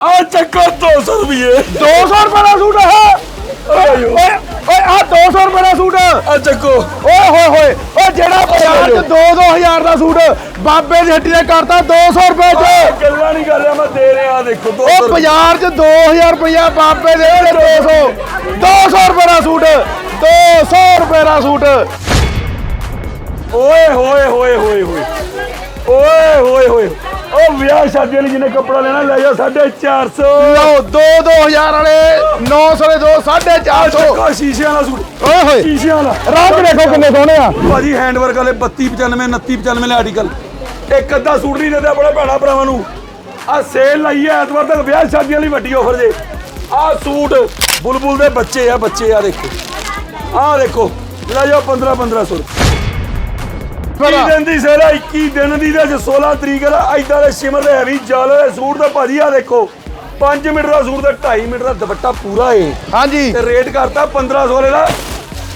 ਆ ਚੱਕੋ 200 ਰੁਪਏ 200 ਰੁਪਏ ਦਾ ਸੂਟ ਹੈ। ਓਏ ਓਏ ਆ 200 ਰੁਪਏ ਦਾ ਸੂਟ ਆ ਚੱਕੋ। ਓਏ ਹੋਏ ਹੋਏ ਓ ਜਿਹੜਾ ਬਾਜ਼ਾਰ 'ਚ 2-2000 ਦਾ ਸੂਟ ਬਾਬੇ ਦੀ ਹੱਟੀ ਨੇ ਕਰਤਾ 200 ਰੁਪਏ 'ਚ। ਗੱਲਾਂ ਨਹੀਂ ਕਰ ਰਿਹਾ ਮੈਂ ਦੇ ਰਿਹਾ ਦੇਖੋ 200 ਉਹ ਬਾਜ਼ਾਰ 'ਚ 2000 ਰੁਪਇਆ ਬਾਬੇ ਦੇ ਤੇ 200 200 ਰੁਪਏ ਦਾ ਸੂਟ 200 ਰੁਪਏ ਦਾ ਸੂਟ। ਓਏ ਹੋਏ ਹੋਏ ਹੋਏ ਹੋਏ। ਓਏ ਹੋਏ ਹੋਏ। ਉਹ ਵਿਆਹ ਸ਼ਾਦੀ ਲਈ ਜਿਹਨੇ ਕੱਪੜਾ ਲੈਣਾ ਲੈ ਜਾ 450 ਲਓ 2 2000 ਵਾਲੇ 900 ਦੇ 2 450 ਚੱਕੋ ਸ਼ੀਸ਼ਿਆਂ ਵਾਲਾ ਸੂਟ। ਓਏ ਹੋਏ ਸ਼ੀਸ਼ਿਆਂ ਵਾਲਾ। ਰੰਗ ਦੇਖੋ ਕਿੰਨੇ ਸੋਹਣੇ ਆ। ਭਾਜੀ ਹੈਂਡਵਰਕ ਵਾਲੇ 32 95 29 95 ਵਾਲੇ ਆਰਟੀਕਲ ਇੱਕ ਅੱਧਾ ਸੂਟ ਨਹੀਂ ਦਿੰਦੇ ਆਪਣੇ ਭੈਣਾ ਭਰਾਵਾਂ ਨੂੰ। ਆ ਸੇਲ ਲਾਈ ਹੈ ਐਤਵਾਰ ਤੱਕ ਵਿਆਹ ਸ਼ਾਦੀਆਂ ਲਈ ਵੱਡੀ ਆਫਰ ਜੇ। ਆ ਸੂਟ ਬੁਲਬੁਲ ਦੇ ਬੱਚੇ ਆ ਬੱਚੇ ਆ ਦੇਖੋ। ਆ ਦੇਖੋ ਲੈ ਜਾਓ 15 1500 ਕੀ ਦਿਨ ਦੀ ਸੇਲ ਆ 21 ਦਿਨ ਦੀ ਤੇ ਅੱਜ 16 ਤਰੀਕ ਦਾ ਐਦਾਂ ਦੇ ਸ਼ਿਮਰ ਦੇ ਹੈਵੀ ਜਾਲ ਦੇ ਸੂਟ ਦਾ ਭਾਜੀ ਆ ਦੇਖੋ 5 ਮੀਟਰ ਦਾ ਸੂਟ ਤੇ 2.5 ਮੀਟਰ ਦਾ ਦੁਪੱਟਾ ਪੂਰਾ ਏ। ਹਾਂਜੀ। ਤੇ ਰੇਟ ਕਰਤਾ 1500 ਵਾਲੇ ਦਾ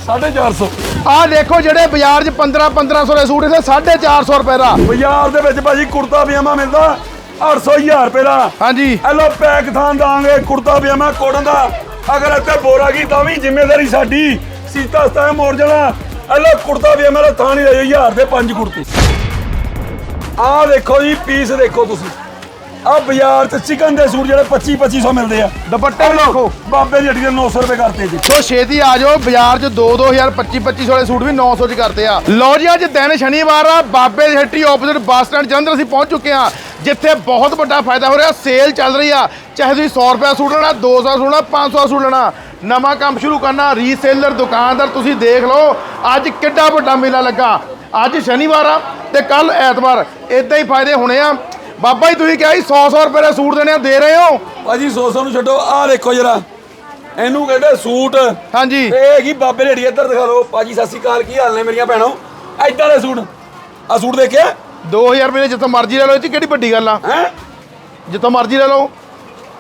450 ਆ ਦੇਖੋ ਜਿਹੜੇ ਬਾਜ਼ਾਰ 'ਚ 15 1500 ਦੇ ਸੂਟ ਇਥੇ 450 ਰੁਪਏ ਦਾ। ਬਾਜ਼ਾਰ ਦੇ ਵਿੱਚ ਭਾਜੀ ਕੁੜਤਾ ਪਜਾਮਾ ਮਿਲਦਾ 800 ਹਜ਼ਾਰ ਰੁਪਏ ਦਾ। ਹਾਂਜੀ। ਐਲੋ ਪੈਕ ਥਾਂ ਦਾਂਗੇ ਕੁੜਤਾ ਪਜਾਮਾ ਕੋਟਨ ਦਾ। ਅਗਰ ਇੱਥੇ ਬੋਰਾ ਕੀ ਤਾਂ ਵੀ ਜ਼ਿੰਮੇਵਾਰੀ ਸਾਡੀ। ਸੀਤਾ ਸਤਾ ਮੋੜ ਜਾਣਾ ਐਲੋ ਕੁੜਤਾ ਪਜਾਮਾ ਦਾ ਥਾਂ ਨਹੀਂ ਲਈ ਹਜ਼ਾਰ ਦੇ ਪੰਜ ਕੁੜਤੇ। ਆਹ ਦੇਖੋ ਜੀ ਪੀਸ ਦੇਖੋ ਤੁਸੀਂ। ਆਹ ਬਾਜ਼ਾਰ 'ਚ ਚਿਕਨ ਦੇ ਸੂਟ ਜਿਹੜੇ 25 2500 ਮਿਲਦੇ ਆ। ਦੁਪੱਟੇ ਵੀ ਦੇਖੋ। ਬਾਬੇ ਦੀ ਹੱਟੀ ਦੇ 900 ਰੁਪਏ ਕਰਤੇ ਜੀ। ਸੋ ਛੇਤੀ ਆ ਜਾਓ ਬਾਜ਼ਾਰ 'ਚ 2 2000 25 2500 ਵਾਲੇ ਸੂਟ ਵੀ 900 'ਚ ਕਰਤੇ ਆ। ਲਓ ਜੀ ਅੱਜ ਦਿਨ ਸ਼ਨੀਵਾਰ ਆ ਬਾਬੇ ਦੀ ਹੱਟੀ ਆਪੋਜ਼ਿਟ ਬੱਸ ਸਟੈਂਡ ਜਲੰਧਰ ਅਸੀਂ ਪਹੁੰਚ ਚੁੱਕੇ ਆ ਜਿੱਥੇ ਬਹੁਤ ਵੱਡਾ ਫਾਇਦਾ ਹੋ ਰਿਹਾ ਸੇਲ ਚੱਲ ਰਹੀ ਆ। ਚਾਹੇ ਤੁਸੀਂ 100 ਰੁਪਏ ਸੂਟ ਲੈਣਾ 200 ਦਾ ਸੂਟ ਲੈਣਾ 500 ਦਾ ਸੂਟ ਲੈਣਾ। ਨਵਾਂ ਕੰਮ ਸ਼ੁਰੂ ਕਰਨਾ ਰੀਸੇਲਰ ਦੁਕਾਨਦਾਰ ਤੁਸੀਂ ਦੇਖ ਲਓ ਅੱਜ ਕਿੱਡਾ ਵੱਡਾ ਮੇਲਾ ਲੱਗਾ। ਅੱਜ ਸ਼ਨੀਵਾਰ ਆ ਤੇ ਕੱਲ ਐਤਵਾਰ ਇਦਾਂ ਹੀ ਫਾਇਦੇ ਹੋਣੇ ਆ। ਬਾਬਾ ਜੀ ਤੁਸੀਂ ਕਿਹਾ ਸੀ 100 100 ਰੁਪਏ ਦੇ ਸੂਟ ਦੇਣੇ ਆ ਦੇ ਰਹੇ ਹੋ? ਭਾਜੀ 100 100 ਨੂੰ ਛੱਡੋ ਆਹ ਦੇਖੋ ਜਰਾ। ਇਹਨੂੰ ਕਹਿੰਦੇ ਸੂਟ। ਹਾਂਜੀ। ਇਹ ਹੈਗੀ ਬਾਬੇ ਰੇੜੀ ਇੱਧਰ ਦਿਖਾ ਲਓ ਭਾਜੀ ਸਤਿ ਸ਼੍ਰੀ ਅਕਾਲ ਕੀ ਹਾਲ ਨੇ ਮੇਰੀਆਂ ਭੈਣੋ? ਐਦਾਂ ਦੇ ਸੂਟ। ਆ ਸੂਟ ਦੇਖਿਆ? 2000 ਰੁਪਏ ਦੇ ਜਿੱਥੋਂ ਮਰਜ਼ੀ ਲੈ ਲਓ ਇਹ 'ਚ ਕਿਹੜੀ ਵੱਡੀ ਗੱਲ ਆ? ਹੈ? ਜਿੱਥੋਂ ਮਰਜ਼ੀ ਲੈ ਲਓ।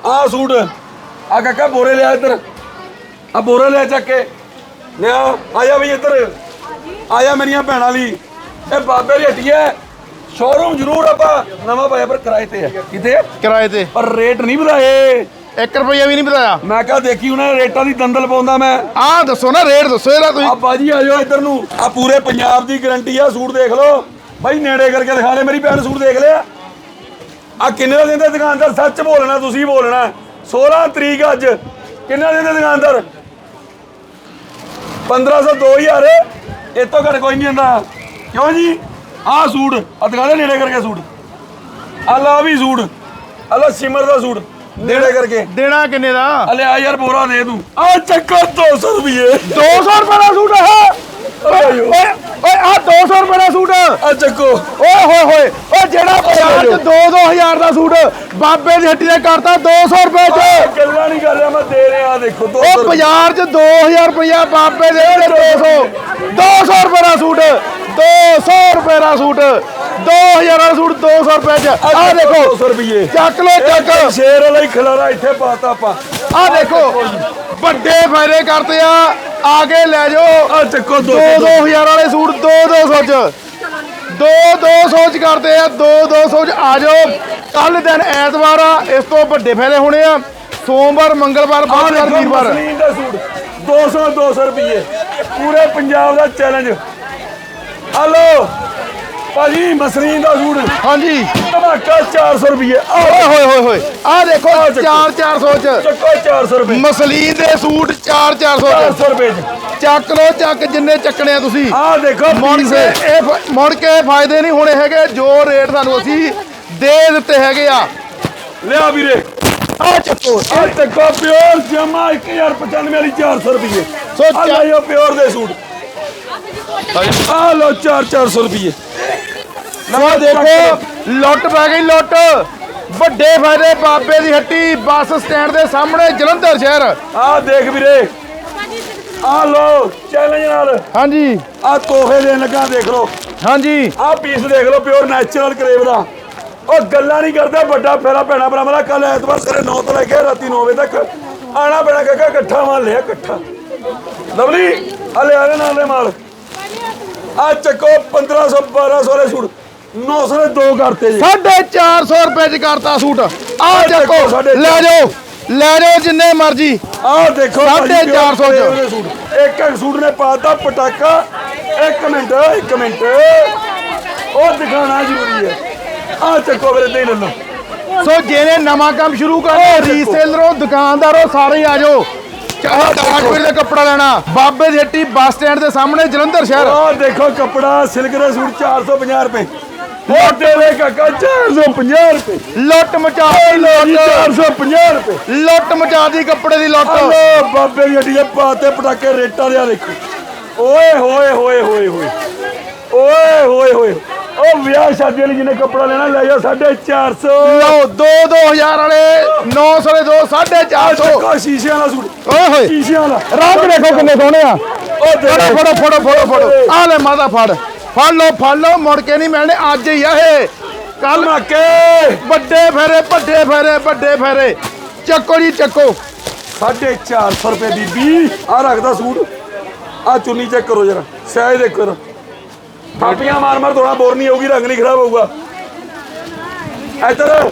ਆ ਸੂਟ। ਆ ਕਾਕਾ ਬੋਰੇ ਲਿਆ ਇੱਧਰ। ਆ ਬੋਰੇ ਲਿਆ ਚੱਕ ਕੇ। ਲਿਆ ਆ ਜਾ ਵੀ ਇੱਧਰ। ਆ ਜਾ ਮੇਰੀਆਂ ਭੈਣਾਂ ਲਈ। ਇਹ ਬਾਬੇ ਦੀ ਹੱਟੀ ਹੈ। ਸ਼ੋਰੂਮ ਜ਼ਰੂਰ ਆਪਾਂ ਨਵਾਂ ਪਾਇਆ ਪਰ ਕਿਰਾਏ ਤੇ ਹੈ। ਕਿਤੇ ਕਿਰਾਏ ਤੇ। ਪਰ ਰੇਟ ਨਹੀਂ ਵਧਾਏ। 1 ਰੁਪਈਆ ਵੀ ਨਹੀਂ ਬਤਾਇਆ ਮੈਂ ਕਹਾ ਦੇਖੀ ਉਹਨਾਂ ਨੇ ਰੇਟਾਂ ਦੀ ਦੰਦਲ ਪਾਉਂਦਾ ਮੈਂ। ਆਹ ਦੱਸੋ ਨਾ ਰੇਟ ਦੱਸੋ ਇਹਦਾ ਤੁਸੀਂ। ਆ ਬਾਜੀ ਆ ਜਾਓ ਇੱਧਰ ਨੂੰ। ਆ ਪੂਰੇ ਪੰਜਾਬ ਦੀ ਗਾਰੰਟੀ ਆ ਸੂਟ ਦੇਖ ਲਓ। ਬਾਈ ਨੇੜੇ ਕਰਕੇ ਦਿਖਾ ਲੈ ਮੇਰੀ ਭੈਣ ਸੂਟ ਦੇਖ ਲਿਆ। ਆ ਕਿੰਨੇ ਦਾ ਦਿੰਦੇ ਦੁਕਾਨਦਾਰ? ਸੱਚ ਬੋਲਣਾ ਤੁਸੀਂ ਬੋਲਣਾ। 16 ਤਰੀਕ ਅੱਜ। ਕਿੰਨੇ ਦਾ ਦਿੰਦੇ ਦੁਕਾਨਦਾਰ? 1500 2000 ਇਹ ਤੋਂ ਘੱਟ ਕੋਈ ਨਹੀਂ ਦਿੰਦਾ। ਕਿਉਂ ਜੀ? ਆਹ ਸੂਟ ਆ ਦਿਖਾ ਨੇੜੇ ਕਰਕੇ ਸੂਟ। ਆ ਲਾ ਵੀ ਸੂਟ। ਆ ਲਾ ਸਿਮਰ ਦਾ ਸੂਟ ਨੇੜੇ ਕਰਕੇ। ਦੇਣਾ ਕਿੰਨੇ ਦਾ? ਹਲੇ ਆ ਯਾਰ ਬੋਰਾ ਦੇ ਤੂੰ। ਆ ਚੱਕੋ 200 ਰੁਪਏ 200 ਰੁਪਏ ਦਾ ਸੂਟ ਹੈ ਓਏ ਓਏ ਆਹ 200 ਰੁਪਏ ਦਾ ਸੂਟ। ਆ ਚੱਕੋ। ਓਏ ਹੋਏ ਹੋਏ ਓ ਜਿਹੜਾ ਬਾਜ਼ਾਰ 'ਚ 2-2000 ਦਾ ਸੂਟ ਬਾਬੇ ਦੀ ਹੱਟੀ ਨੇ ਕਰਤਾ 200 ਰੁਪਏ 'ਚ। ਗੱਲਾਂ ਨਹੀਂ ਕਰ ਰਿਹਾ ਮੈਂ ਦੇ ਰਿਹਾ ਆ ਦੇਖੋ 200 ਉਹ ਬਾਜ਼ਾਰ 'ਚ 2000 ਰੁਪਇਆ ਬਾਬੇ ਦੇ ਤੇ 200 200 ਰੁਪਏ ਦਾ ਸੂਟ 200 ਰੁਪਏ ਦਾ ਸੂਟ 2000 ਦਾ ਸੂਟ 200 ਰੁਪਏ 'ਚ। ਆਹ ਦੇਖੋ 200 ਰੁਪਏ ਚੱਕ ਲੋ ਚੱਕ ਸ਼ੇਰ ਵਾਲਾ ਹੀ ਖਲਾਰਾ ਇੱਥੇ ਪਾਤਾ ਆਪਾਂ। ਆ ਦੇਖੋ ਵੱਡੇ ਫਾਇਦੇ ਕਰਤੇ ਆ। ਆ ਕੇ ਲੈ ਜਾਓ। ਆ ਚੱਕੋ 2 200 2000 ਵਾਲੇ ਸੂਟ 2 200 ਚ 2 200 ਚ ਕਰਦੇ ਆ 2 200 ਚ ਆ ਜਾਓ। ਕੱਲ ਦਿਨ ਐਤਵਾਰ ਆ ਇਸ ਤੋਂ ਵੱਡੇ ਫਾਇਦੇ ਹੋਣੇ ਆ। ਸੋਮਵਾਰ ਮੰਗਲਵਾਰ ਬੁੱਧਵਾਰ ਵੀਰਵਾਰ। ਮਸਲੀਨ ਦਾ ਸੂਟ 200 200 ਰੁਪਏ ਪੂਰੇ ਪੰਜਾਬ ਦਾ ਚੈਲੰਜ ਹਲੋ। ਭਾਜੀ ਮਸਲੀਨ ਦਾ ਸੂਟ। ਹਾਂਜੀ। ਧਮਾਕਾ 400 ਰੁਪਏ ਓਏ ਹੋਏ ਹੋਏ ਹੋਏ। ਆ ਦੇਖੋ ਆਹ ਚੱਕੋ। 4 400 ਚ। ਚੱਕੋ 400 ਰੁਪਏ। ਮਸਲੀਨ ਦੇ ਸੂਟ 4 400 ਚ। 400 ਰੁਪਏ ਚ। ਚੱਕ ਲੋ ਚੱਕ ਜਿੰਨੇ ਚੱਕਣੇ ਆ ਤੁਸੀਂ। ਆ ਦੇਖੋ ਮੁੜ ਕੇ ਇਹ ਫ- ਮੁੜ ਕੇ ਫਾਇਦੇ ਨਹੀਂ ਹੋਣੇ ਹੈਗੇ। ਜੋ ਰੇਟ ਤੁਹਾਨੂੰ ਅਸੀਂ ਦੇ ਦਿੱਤੇ ਹੈਗੇ ਆ। ਲਿਆ ਵੀਰੇ। ਆ ਚੱਕੋ ਆ ਚੱਕੋ ਪਿਓਰ ਜਮਾ 1095 ਵਾਲੀ 400 ਰੁਪਏ ਸੋ ਆ ਚਾ- ਪਿਓਰ ਦੇ ਸੂਟ। ਆ ਲਓ 4 400 ਰੁਪਏ ਸੋ ਦੇਖੋ ਲੁੱਟ ਪੈ ਗਈ ਲੁੱਟ। ਵੱਡੇ ਫਾਇਦੇ ਬਾਬੇ ਦੀ ਹੱਟੀ ਬੱਸ ਸਟੈਂਡ ਦੇ ਸਾਹਮਣੇ ਜਲੰਧਰ ਸ਼ਹਿਰ। ਆ ਦੇਖ ਵੀਰੇ। ਆ ਲਓ ਚੈਲੰਜ ਨਾਲ। ਹਾਂਜੀ। ਆ ਤੋਹਫੇ ਦੇਣ ਲੱਗਾ ਦੇਖ ਲਓ। ਹਾਂਜੀ। ਆ ਪੀਸ ਦੇਖ ਲਓ ਪਿਓਰ ਨੈਚੁਰਲ ਕਰੇਵ ਦਾ। ਉਹ ਗੱਲਾਂ ਨਹੀਂ ਕਰਦਾ ਵੱਡਾ ਫੇਰਾ ਭੈਣਾ ਭਰਾਵਾਂ ਕੱਲ ਐਤਵਾਰ ਸਵੇਰੇ 9 ਤੋਂ ਲੈ ਕੇ ਰਾਤੀ 9 ਵਜੇ ਤੱਕ ਆਣਾ ਪੈਣਾ ਕਾਕਾ ਇਕੱਠਾ ਮਾਲ ਲਿਆ ਇਕੱਠਾ। ਲਵਲੀ ਆ ਲੈ ਆਲੇ ਨਾਲ ਦੇ ਮਾਲ। ਆ ਚੱਕੋ 1500 1200 ਵਾਲੇ ਸੂਟ। 900 ਦੇ ਦੋ ਕਰਤੇ ਜੀ। 450 ਰੁਪਏ ਚ ਕਰਤਾ ਸੂਟ। ਆ ਚੱਕੋ ਲੈ ਜਾਓ ਲੈ ਜਾਓ ਜਿੰਨੇ ਮਰਜ਼ੀ। ਆਹ ਦੇਖੋ ਸਾਢੇ ਭਾਜੀ, ਚਾਰ ਸੌ ਚ। ਉਹਦੇ ਸੂਟ। ਇੱਕ ਇੱਕ ਸੂਟ ਨੇ ਪਾਤਾ ਪਟਾਕਾ। ਇੱਕ ਮਿੰਟ ਇੱਕ ਮਿੰਟ। ਉਹ ਦਿਖਾਣਾ ਜ਼ਰੂਰੀ ਹੈ। ਆਹ ਚੱਕੋ ਵੀਰੇ ਦੇ ਲੈ ਲਓ। ਸੋ ਜਿਹਨੇ ਨਵਾਂ ਕੰਮ ਸ਼ੁਰੂ ਕਰਨਾ। ਰੀਸੇਲਰੋ ਦੁਕਾਨਦਾਰੋ ਸਾਰੇ ਆ ਜਾਓ। ਚਾਹੇ ਦਾਜਪੁਰ ਦਾ ਕੱਪੜਾ ਲੈਣਾ। ਬਾਬੇ ਦੀ ਹੱਟੀ ਬੱਸ ਸਟੈਂਡ ਦੇ ਸਾਹਮਣੇ ਜਲੰਧਰ ਸ਼ਹਿਰ। ਆਹ ਦੇਖੋ ਕਪੜਾ ਸਿਲਕ ਦਾ ਸੂਟ 450 ਰੁਪਏ। ਮੋਟੇ ਦੇ ਕਾਕਾ 450 ਰੁਪਏ। ਲੁੱਟ ਮਚਾ ਦੀ ਲੋ ਜੀ ਲੁੱਟ। 450 ਰੁਪਏ। ਲੁੱਟ ਮਚਾ ਦੀ ਕੱਪੜੇ ਦੀ ਲੁੱਟ। ਹਲੋ ਬਾਬੇ ਦੀ ਹੱਡੀ ਦੇ ਪਾਤੇ ਪਟਾਕੇ ਰੇਟਾਂ ਦੇ ਆ ਦੇਖੋ। ਓਏ ਹੋਏ ਹੋਏ ਹੋਏ ਹੋਏ। ਓਏ ਹੋਏ ਹੋਏ। ਉਹ ਵਿਆਹ ਸ਼ਾਦੀ ਲਈ ਜਿਹਨੇ ਕੱਪੜਾ ਲੈਣਾ ਲੈ ਜਾ 450 ਲਓ 2 2000 ਵਾਲੇ 900 ਦੇ 2 450 ਚੱਕੋ ਸ਼ੀਸ਼ਿਆਂ ਵਾਲਾ ਸੂਟ। ਓਏ ਹੋਏ ਸ਼ੀਸ਼ਿਆਂ ਵਾਲਾ। ਰੰਗ ਦੇਖੋ ਕਿੰਨੇ ਸੋਹਣੇ ਆ। ਉਹ ਫੜੋ ਫੜੋ ਫੜੋ ਫੜੋ ਫੜੋ। ਆ ਲੈ ਮਾਦਾ ਫੜ। ਫੜ ਲਓ ਫੜ ਲਓ ਮੁੜ ਕੇ ਨਹੀਂ ਮਿਲਣੇ ਅੱਜ ਹੀ ਆ ਇਹ। ਕੱਲ ਧਮਾਕੇ ਵੱਡੇ ਫੇਰੇ ਵੱਡੇ ਫੇਰੇ ਵੱਡੇ ਫੇਰੇ। ਚੱਕੋ ਜੀ ਚੱਕੋ। 450 ਰੁਪਏ ਬੀਬੀ ਆ ਰੱਖਦਾ ਸੂਟ। ਆ ਚੁੰਨੀ ਚੈੱਕ ਕਰੋ ਜਰਾ ਸਾਈਜ਼ ਦੇਖੋ ਜਰਾ। ਥਾਪੀਆਂ ਮਾਰ ਮਾਰ ਥੋੜਾ ਬੋਰ ਨਹੀਂ ਹੋਊਗੀ ਰੰਗ ਨਹੀਂ ਖਰਾਬ ਹੋਊਗਾ। ਇੱਧਰ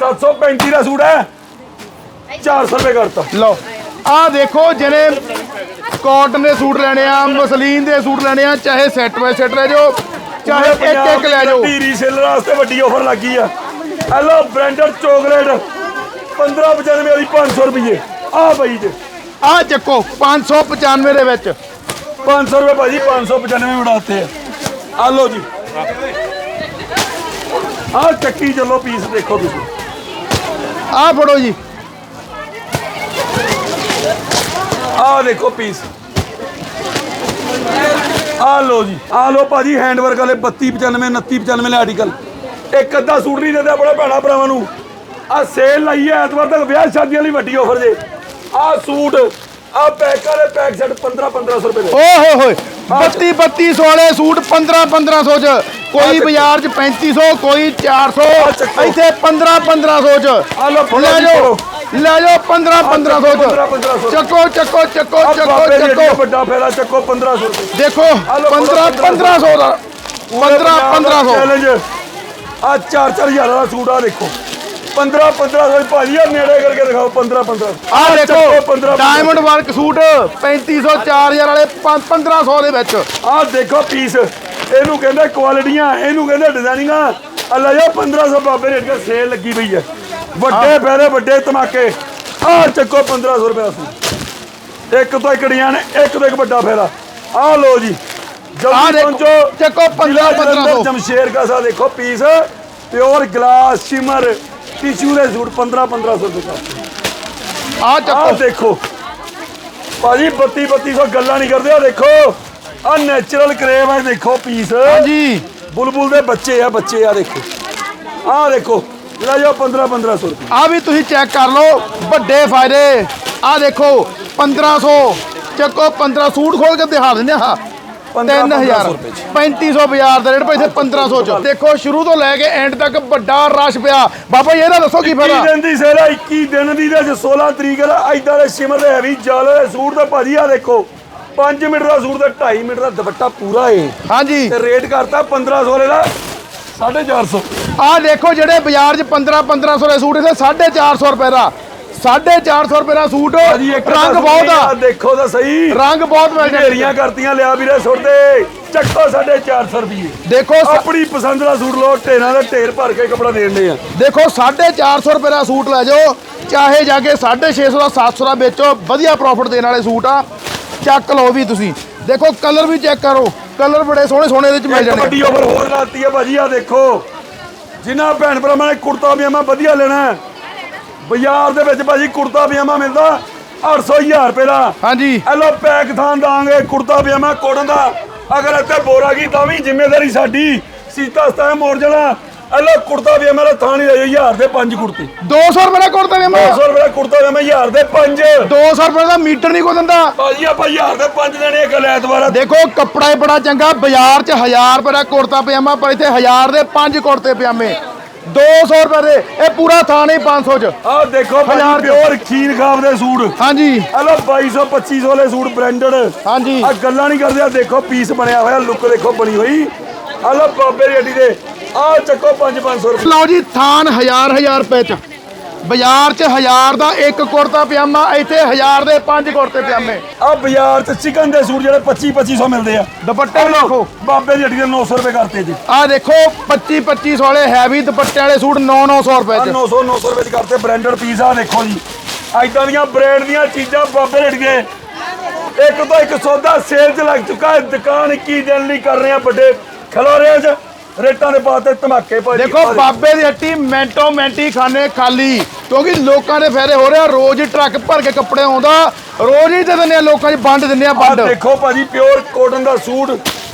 735 ਦਾ ਸੂਟ ਹੈ। 400 ਰੁਪਏ ਕਰਤਾ ਲਓ ਆ ਦੇਖੋ ਜਿਹਨੇ ਕਾਟਨ ਦੇ ਸੂਟ ਲੈਣੇ ਆ ਮਸਲੀਨ ਦੇ ਸੂਟ ਲੈਣੇ ਆ ਚਾਹੇ ਸੈੱਟ ਬਾਈ ਸੈੱਟ ਲੈ ਜਾਓ ਚਾਹੇ ਇੱਕ ਇੱਕ ਲੈ ਜਾਓ। ਰੀਸੇਲਰ ਵਾਸਤੇ ਵੱਡੀ ਆਫਰ ਲੱਗੀ ਆ। ਹੈਲੋ ਬ੍ਰਾਂਡਡ ਚੋਕਲੇਟ 1595 ਵਾਲੀ 500 ਰੁਪਏ ਆ ਬਈ ਜੇ। ਆ ਚੱਕੋ 595 ਦੇ ਵਿੱਚ। 500 ਰੁਪਏ ਭਾਜੀ 595 ਉਡਾਤੇ ਆ। ਆ ਲਓ ਜੀ। ਆ ਚੱਕੀ ਚੱਲੋ ਪੀਸ ਦੇਖੋ ਤੁਸੀਂ। ਆ ਫੜੋ ਜੀ। ਆ ਦੇਖੋ ਪੀਸ। ਆ ਲਓ ਜੀ। ਆ ਲਓ ਭਾਜੀ ਹੈਂਡ ਵਰਕ ਵਾਲੇ 3295 2995 ਵਾਲੇ ਆਰਟੀਕਲ ਇੱਕ ਅੱਧਾ ਸੂਟ ਨਹੀਂ ਦਿੰਦੇ ਆਪਣੇ ਭੈਣਾ ਭਰਾਵਾਂ ਨੂੰ। ਆ ਸੇਲ ਲਾਈ ਹੈ ਐਤਵਾਰ ਤੱਕ ਵਿਆਹ ਸ਼ਾਦੀਆਂ ਲਈ ਵੱਡੀ ਆਫਰ ਜੇ। ਆ ਸੂਟ ਆ ਪੈਕ ਵਾਲੇ ਪੈਕ ਸੈੱਟ 15 1500 ਰੁਪਏ ਦੇ। ਓ ਹੋਏ ਹੋਏ 32 3200 ਵਾਲੇ ਸੂਟ 15 1500 ਚ। ਕੋਈ ਬਾਜ਼ਾਰ ਚ 3500 ਕੋਈ 400 ਚੱਕੋ। ਇੱਥੇ 15 1500 ਚ। ਆ ਲਓ ਫੜੋ ਲੈ ਜੀ, ਜਾਓ। ਲੈ ਜਾਓ 15 1500 ਚ। 1500 ਚੱਕੋ ਚੱਕੋ ਚੱਕੋ ਆ ਚੱਕੋ ਬਾਬੇ ਦੀ ਚੱਕੋ। ਵੱਡਾ ਫੇਰਾ ਚੱਕੋ 1500 ਰੁਪਏ। ਦੇਖੋ ਆ ਲਓ, 15 ਫੜੋ, 1500 ਦਾ। 15 1500 ਚੈਲੰਜ ਆ 4-4000 ਦਾ ਸੂਟ ਆ ਦੇਖੋ। 15 1500 ਭਾਜੀ ਆ ਨੇੜੇ ਕਰਕੇ ਦਿਖਾਓ 15 15 ਆ ਦੇਖੋ 15 ਡਾਇਮੰਡ ਵਰਕ ਸੂਟ 3500 4000 ਵਾਲੇ 1500 ਦੇ ਵਿੱਚ। ਆ ਦੇਖੋ ਪੀਸ ਇਹਨੂੰ ਕਹਿੰਦੇ ਕੁਆਲਿਟੀਆਂ ਇਹਨੂੰ ਕਹਿੰਦੇ ਡਿਜ਼ਾਈਨਿੰਗਾਂ ਆ ਲੈ ਜਾ 1500 ਬਾਬੇ ਰੇਟ ਕੇ ਸੇਲ ਲੱਗੀ ਪਈ ਹੈ। ਵੱਡੇ ਫੇਰੇ ਵੱਡੇ ਧਮਾਕੇ। ਆ ਚੱਕੋ 1500 ਰੁਪਏ ਦਾ ਸੂਟ ਇੱਕ ਤੋਂ ਇੱਕ ਡਿਜ਼ਾਈਨ ਇੱਕ ਤੋਂ ਇੱਕ ਵੱਡਾ ਫੇਰਾ। ਆ ਲਓ ਜੀ ਜਲਦੀ ਪਹੁੰਚੋ। ਚੱਕੋ 15 ਜ਼ਿਲ੍ਹਾ ਜਲੰਧਰ 1500 ਜਮਸ਼ੇਰ ਕਾ ਸਾ ਦੇਖੋ piece pure glass shimmer tissue ਦੇ ਸੂਟ 15 1500 ਰੁਪਏ ਦਾ ਆ ਆਹ ਚੱਕੋ। ਦੇਖੋ। ਭਾਜੀ 32 3200 ਗੱਲਾਂ ਨਹੀਂ ਕਰਦੇ ਆ ਦੇਖੋ। ਆ ਨੈਚੁਰਲ ਕਰੇਵ ਹੈ ਦੇਖੋ ਪੀਸ ਹਾਂਜੀ। ਬੁਲਬੁਲ ਦੇ ਬੱਚੇ ਆ ਬੱਚੇ ਆ ਦੇਖੋ। ਆਹ ਦੇਖੋ ਲੈ ਜਾਓ 15 1500 ਰੁਪਏ। ਆ ਵੀ ਤੁਸੀਂ ਚੈੱਕ ਕਰ ਲਓ ਵੱਡੇ ਫਾਇਦੇ। ਆ ਦੇਖੋ 1500 ਚੱਕੋ 15 ਸੂਟ ਖੋਲ ਕੇ ਦਿਖਾ ਦਿੰਦੇ ਆ। 3000 ਰੁਪਏ ਚ। 3500 ਬਾਜ਼ਾਰ ਦਾ ਰੇਟ ਭਾਈ ਇੱਥੇ 1500 ਚ। ਦੇਖੋ ਸ਼ੁਰੂ ਤੋਂ ਲੈ ਕੇ ਐਂਡ ਤੱਕ ਵੱਡਾ ਰਸ਼ ਪਿਆ। ਬਾਬਾ ਜੀ ਇਹਦਾ ਦੱਸੋ ਕੀ 21 ਫਾਇਦਾ ਦਿਨ ਦੀ ਸੇਲ ਆ 21 ਦਿਨ ਦੀ ਦੇ 16 ਤਰੀਕ ਦਾ ਐਦਾਂ ਦੇ ਸ਼ਿਮਰ ਦੇ ਹੈਵੀ ਜਾਲ ਦੇ ਸੂਟ ਦਾ ਭਾਜੀ ਆ ਦੇਖੋ 5 ਮੀਟਰ ਦਾ ਸੂਟ ਤੇ 2.5 ਮੀਟਰ ਦਾ ਦੁਪੱਟਾ ਪੂਰਾ ਏ। ਹਾਂਜੀ। ਤੇ ਰੇਟ ਕਰਤਾ 1500 ਵਾਲੇ ਦਾ 450 ਆ ਦੇਖੋ ਜਿਹੜੇ ਬਾਜ਼ਾਰ 'ਚ 15 1500 ਦੇ ਸੂਟ ਇੱਥੇ 450 ਰੁਪਏ ਦਾ। 450 ਰੁਪਏ ਦਾ ਸੂਟ। ਰੰਗ ਬਹੁਤ ਆ। ਦੇਖੋ ਤਾਂ ਸਹੀ। ਰੰਗ ਬਹੁਤ ਮਿਲ ਜਾਂਦੇ ਢੇਰੀਆਂ ਕਰਤੀਆਂ ਲਿਆ ਵੀਰੇ ਸੁੱਟਦੇ ਚੱਕੋ 450 ਰੁਪਏ। ਦੇਖੋ ਆਪਣੀ ਪਸੰਦ ਦਾ ਸੂਟ ਲਓ ਢੇਰਾਂ ਦਾ ਢੇਰ ਭਰ ਕੇ ਕਪੜਾ ਦੇਣ ਦੇ ਆ। ਦੇਖੋ 450 ਰੁਪਏ ਦਾ ਸੂਟ ਲੈ ਜਾਓ। ਚਾਹੇ ਜਾ ਕੇ 650 ਦਾ 700 ਦਾ ਵੇਚੋ ਵਧੀਆ ਪ੍ਰੋਫਿਟ ਦੇਣ ਵਾਲੇ ਸੂਟ ਆ। ਚੱਕ ਲਓ ਵੀ ਤੁਸੀਂ। ਦੇਖੋ ਕਲਰ ਵੀ ਚੈੱਕ ਕਰੋ। ਕਲਰ ਬੜੇ ਸੋਹਣੇ ਸੋਹਣੇ ਇਹਦੇ ਚ ਮਿਲ ਇੱਕ ਜਾਣੇ ਵੱਡੀ ਓਵਰ ਹੋਰ ਲਾਤੀ ਹੈ ਭਾਜੀ ਆ ਦੇਖੋ। ਜਿਨ੍ਹਾਂ ਭੈਣ ਭਰਾਵਾਂ ਨੇ ਕੁੜਤਾ ਪਜਾਮਾ ਵਧੀਆ ਲੈਣਾ ਹੈ, ਬਾਜ਼ਾਰ ਦੇ ਵਿੱਚ ਭਾਜੀ ਕੁੜਤਾ ਪਜਾਮਾ ਮਿਲਦਾ 800 ਹਜ਼ਾਰ ਰੁਪਏ ਦਾ। ਹਾਂਜੀ। ਐਲੋ ਪੈਕ ਥਾਂ ਦਾਂਗੇ ਕੁੜਤਾ ਪਜਾਮਾ ਕੋਟਨ ਦਾ। ਅਗਰ ਇੱਥੇ ਬੋਰਾ ਕੀ ਤਾਂ ਵੀ ਜ਼ਿੰਮੇਵਾਰੀ ਸਾਡੀ। ਸੀਤਾ ਸਤਾ ਮੋੜ ਜਾਣਾ। ਐਲੋ ਕੁੜਤਾ ਪਜਾਮਾ ਦਾ ਥਾਂ ਨਹੀਂ ਲੈ ਹਜ਼ਾਰ ਦੇ ਪੰਜ ਕੁੜਤੇ। 200 ਰੁਪਏ ਦਾ ਕੁੜਤਾ ਵੇ 200 ਰੁਪਏ ਦਾ ਕੁੜਤਾ ਪਜਾਮਾ ਹਜ਼ਾਰ ਦੇ ਪੰਜ। 200 ਰੁਪਏ ਦਾ ਮੀਟਰ ਨਹੀਂ ਕੋ ਦਿੰਦਾ। ਭਾਜੀ ਆਪਾਂ ਹਜ਼ਾਰ ਦੇ ਪੰਜ ਦੇਣੇ ਇੱਕ ਲੈ ਦੁਬਾਰਾ। ਦੇਖੋ ਕੱਪੜਾ ਹੀ ਬੜਾ ਚੰਗਾ ਬਾਜ਼ਾਰ 'ਚ 1000 ਰੁਪਏ ਦਾ ਕੁੜਤਾ ਪਜਾਮਾ ਪਰ ਇੱਥੇ 1000 ਦੇ ਪੰਜ ਕੁੜਤੇ ਪਜਾਮੇ। 200 ਰੁਪਏ ਦੇ ਇਹ ਪੂਰਾ ਥਾਂ ਨਹੀਂ 500 ਚ। ਆਹ ਦੇਖੋ ਹਜ਼ਾਰ ਭਾਜੀ ਦੇ। ਪਿਓਰ ਖੀਰ ਖਾਬ ਦੇ ਸੂਟ। ਹਾਂਜੀ। ਹਲੋ 2200 2500 ਵਾਲੇ ਸੂਟ ਬ੍ਰਾਂਡਡ ਹਾਂਜੀ। ਆ ਗੱਲਾਂ ਨਹੀਂ ਕਰਦੇ ਆ ਦੇਖੋ ਪੀਸ ਬਣਿਆ ਹੋਇਆ ਲੁੱਕ ਦੇਖੋ ਬਣੀ ਹੋਈ। ਲਓ ਬਾਬੇ ਦੀ ਹੱਡੀ ਦੇ। ਆ ਚੱਕੋ 5-500 ਰੁਪਏ। ਲਓ ਜੀ ਥਾਨ ਹਜ਼ਾਰ ਹਜ਼ਾਰ ਰੁਪਏ ਚ। ਬਾਜ਼ਾਰ ਚ ਹਜ਼ਾਰ ਦਾ ਇੱਕ ਕੁੜਤਾ ਪਜਾਮਾ ਇੱਥੇ ਹਜ਼ਾਰ ਦੇ ਪੰਜ ਕੁੜਤੇ ਪਜਾਮੇ। ਆ ਬਾਜ਼ਾਰ 'ਚ ਚਿਕਨ ਦੇ ਸੂਟ ਜਿਹੜੇ 25-2500 ਮਿਲਦੇ ਆ। ਦੁਪੱਟੇ ਲਓ, ਦੇਖੋ। ਬਾਬੇ ਦੀ ਹੱਡੀ ਦੇ 900 ਰੁਪਏ ਕਰਤੇ ਜੀ। ਆ ਦੇਖੋ 25 25 ਵਾਲੇ ਹੈਵੀ ਦੁਪੱਟੇ ਵਾਲੇ ਸੂਟ 9 900 ਰੁਪਏ ਚ। 900 900 ਰੁਪਏ ਚ ਕਰਤੇ ਬ੍ਰਾਂਡਡ ਪੀਸ ਆ ਦੇਖੋ ਜੀ। ਐਦਾਂ ਦੀਆਂ ਬ੍ਰਾਂਡ ਦੀਆਂ ਚੀਜ਼ਾਂ ਬਾਬੇ ਰੇਟ ਗਏ ਇੱਕ ਤੋਂ ਇੱਕ ਸੌਦਾ ਸੇਲ 'ਚ ਲੱਗ ਚੁੱਕਾ ਹੈ। ਦੁਕਾਨ 21 ਦਿਨ ਲਈ ਕਰ ਰਹੇ ਆ ਵੱਡੇ ਖਲੋਰਿਆਂ 'ਚ। ਰੇਟਾਂ ਦੇ ਪਾਤੇ ਧਮਾਕੇ ਭਾਜੀ। ਦੇਖੋ। ਬਾਬੇ ਦੀ ਹੱਟੀ ਮੈਂਟੋ ਮੈਂਟੀ ਖਾਨੇ ਖਾਲੀ ਕਿਉਂਕਿ ਲੋਕਾਂ ਦੇ ਫਾਇਦੇ ਹੋ ਰਿਹਾ ਰੋਜ਼ ਹੀ ਟਰੱਕ ਭਰ ਕੇ ਕੱਪੜੇ ਆਉਂਦਾ ਰੋਜ਼ ਹੀ ਦੇ ਦਿੰਦੇ ਆ ਲੋਕਾਂ 'ਚ ਵੰਡ ਦਿੰਦੇ ਆ ਆਹ ਵੰਡ। ਦੇਖੋ ਭਾਜੀ ਪਿਓਰ ਕੋਟਨ ਦਾ ਸੂਟ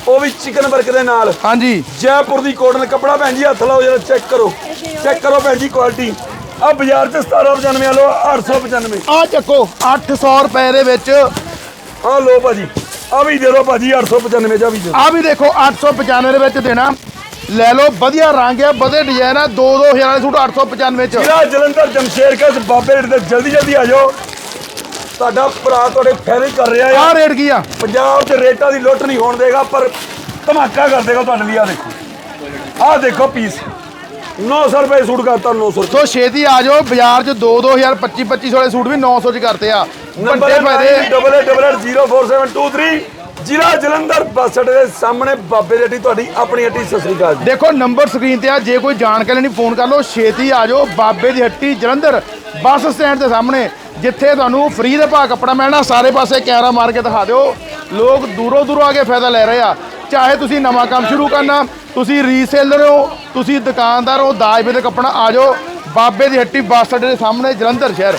ਉਹ ਵੀ ਚਿਕਨ ਵਰਕ ਦੇ ਨਾਲ। ਹਾਂਜੀ। ਜੈਪੁਰ ਦੀ ਕੋਟਨ ਕੱਪੜਾ ਭੈਣ ਜੀ ਹੱਥ ਲਾਓ ਜਰਾ ਚੈੱਕ ਕਰੋ। ਚੈੱਕ ਕਰੋ ਭੈਣ ਜੀ ਕੁਆਲਿਟੀ ਆ ਬਾਜ਼ਾਰ 'ਚ 1795 ਲਓ 895 ਆ ਚੱਕੋ 800 ਰੁਪਏ ਦੇ ਵਿੱਚ। ਆ ਲਓ ਭਾਜੀ ਆ ਵੀ ਦੇ ਦਿਓ ਭਾਜੀ 895 ਚ ਆ ਵੀ ਦੇ ਦਿਓ। ਆ ਵੀ ਦੇਖੋ 895 ਦੇ ਵਿੱਚ ਦੇਣਾ। ਲੈ ਲਓ ਵਧੀਆ ਰੰਗ ਆ ਵਧੀਆ ਡਿਜ਼ਾਈਨ ਆ 2-2000 ਵਾਲੇ ਸੂਟ 895 ਚ। ਜ਼ਿਲ੍ਹਾ ਜਲੰਧਰ ਜਮਸ਼ੇਰ ਕਸ ਬਾਬੇ ਰੇਟ ਤੇ ਜਲਦੀ ਜਲਦੀ ਆ ਜਾਓ। ਤੁਹਾਡਾ ਭਰਾ ਤੁਹਾਡੇ ਫੇਰੇ ਕਰ ਰਿਹਾ ਆ। ਆ ਰੇਟ ਕੀ ਆ? ਪੰਜਾਬ 'ਚ ਰੇਟਾਂ ਦੀ ਲੁੱਟ ਨਹੀਂ ਹੋਣ ਦੇਗਾ ਪਰ ਧਮਾਕਾ ਕਰ ਦੇਗਾ ਤੁਹਾਡੇ ਲਈ ਆ ਦੇਖੋ। ਆਹ ਦੇਖੋ ਪੀਸ 900 ਰੁਪਏ ਸੂਟ ਕਰਤਾ 900 ਰੁਪਏ। ਸੋ ਛੇਤੀ ਆ ਜਾਓ ਬਾਜ਼ਾਰ 'ਚ 2-2000 25-25 ਵਾਲੇ ਸੂਟ ਵੀ 900 ਚ ਕਰਤੇ ਆ। ਨੰਬਰ ਵੱਡੇ ਫਾਇਦੇ। ਡਬਲ ਡਬਲ 04723 ਜ਼ਿਲ੍ਹਾ ਜਲੰਧਰ ਬੱਸ ਅੱਡੇ ਦੇ ਸਾਹਮਣੇ ਬਾਬੇ ਦੀ ਹੱਟੀ ਤੁਹਾਡੀ ਆਪਣੀ ਹੱਟੀ, ਸਤਿ ਸ੍ਰੀ ਅਕਾਲ ਜੀ। ਦੇਖੋ, ਨੰਬਰ ਸਕਰੀਨ ਤੇ ਆ, ਜੇ ਕੋਈ ਜਾਣਕਾਰੀ ਨਹੀਂ ਫੋਨ ਕਰ ਲਓ, ਛੇਤੀ ਆ ਜਾਓ, ਬਾਬੇ ਦੀ ਹੱਟੀ, ਜਲੰਧਰ ਬੱਸ ਸਟੈਂਡ ਦੇ ਸਾਹਮਣੇ, ਜਿੱਥੇ ਤੁਹਾਨੂੰ ਫ੍ਰੀ ਦੇ ਭਾਅ ਕੱਪੜਾ ਮਿਲਣਾ, ਸਾਰੇ ਪਾਸੇ ਕੈਮਰਾ ਮਾਰ ਕੇ ਦਿਖਾ ਦਿਓ। ਲੋਕ ਦੂਰੋਂ ਦੂਰੋਂ ਆ ਕੇ ਫਾਇਦਾ ਲੈ ਰਹੇ ਆ। ਚਾਹੇ ਤੁਸੀਂ ਨਵਾਂ ਕੰਮ ਸ਼ੁਰੂ ਕਰਨਾ, ਤੁਸੀਂ ਰੀਸੇਲਰ ਹੋ ਤੁਸੀਂ ਦੁਕਾਨਦਾਰ ਹੋ ਦਾਜ ਦੇ ਕੱਪੜਾ, ਆ ਜਾਓ। ਬਾਬੇ ਦੀ ਹੱਟੀ ਬੱਸ ਅੱਡੇ ਦੇ ਸਾਹਮਣੇ, ਜਲੰਧਰ ਸ਼ਹਿਰ।